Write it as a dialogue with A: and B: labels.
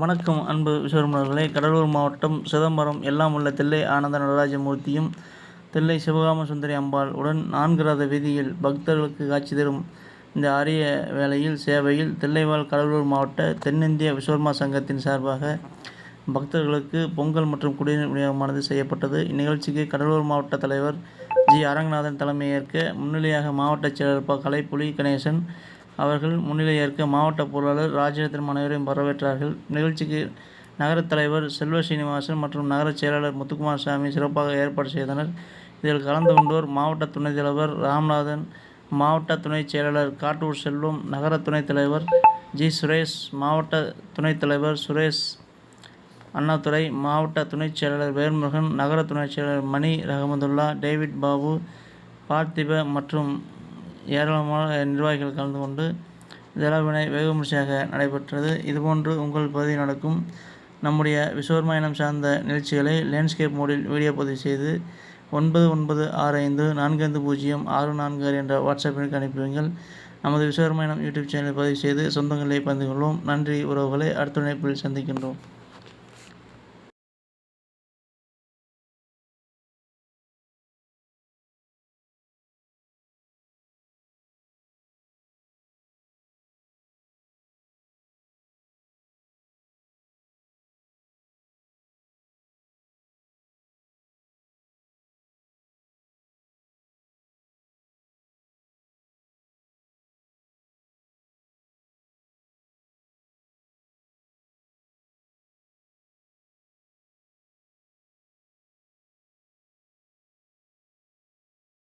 A: வணக்கம் அன்பு விஸ்வரமணர்களே கடலூர் மாவட்டம் சிதம்பரம் எல்லாம் உள்ள தில்லை ஆனந்த நடராஜமூர்த்தியும் தில்லை சிவகாம சுந்தரி அம்பாள் உடன் நான்கு ரத வீதியில் பக்தர்களுக்கு காட்சி தரும் இந்த அரிய வேளையில் சேவையில் தில்லைவாழ் கடலூர் மாவட்ட தென்னிந்திய விஸ்வர்மா சங்கத்தின் சார்பாக பக்தர்களுக்கு பொங்கல் மற்றும் குடிநீர் விநியோகமானது செய்யப்பட்டது. இந்நிகழ்ச்சிக்கு கடலூர் மாவட்ட தலைவர் ஜி. அரங்கநாதன் தலைமையேற்க முன்னிலையாக மாவட்ட செயலர் கலைப்புலி கணேசன் அவர்கள் முன்னிலையேற்க மாவட்ட பொருளாளர் ராஜேந்திரன் அனைவரையும் வரவேற்றார்கள். நிகழ்ச்சிக்கு நகரத் தலைவர் செல்வ சீனிவாசன் மற்றும் நகரச் செயலாளர் முத்துக்குமார் சாமி சிறப்பாக ஏற்பாடு செய்தனர். இதில் கலந்து கொண்டோர் மாவட்ட துணைத் தலைவர் ராமநாதன் மாவட்ட துணைச் செயலாளர் காட்டூர் செல்வம் நகர துணைத் தலைவர் ஜி. சுரேஷ் மாவட்ட துணைத் தலைவர் சுரேஷ் அண்ணாதுரை மாவட்ட துணைச் செயலாளர் வேல்முருகன் நகர துணைச் செயலாளர் மணி ரஹமதுல்லா டேவிட் பாபு பார்த்திப மற்றும் ஏராளமான நிர்வாகிகள் கலந்து கொண்டு விழாவினை வெகுவிமர்சையாக நடைபெற்றது. இதுபோன்று உங்கள் பகுதியில் நடக்கும் நம்முடைய விஸ்வர்மயனம் சார்ந்த நிகழ்ச்சிகளை லேண்ட்ஸ்கேப் மோடில் வீடியோ பதிவு செய்து ஒன்பது ஒன்பது ஆறு ஐந்து நான்கு ஐந்து பூஜ்ஜியம் ஆறு நான்கு ஆறு என்ற வாட்ஸ்அப் எண்ணுக்கு அனுப்புவீங்கள். நமது விஸ்வர்மயனம் யூடியூப் சேனலை பதிவு செய்து சொந்தங்களை பகிர்ந்து கொள்வோம். நன்றி உறவுகளை அடுத்த இணைப்பில் சந்திக்கின்றோம்.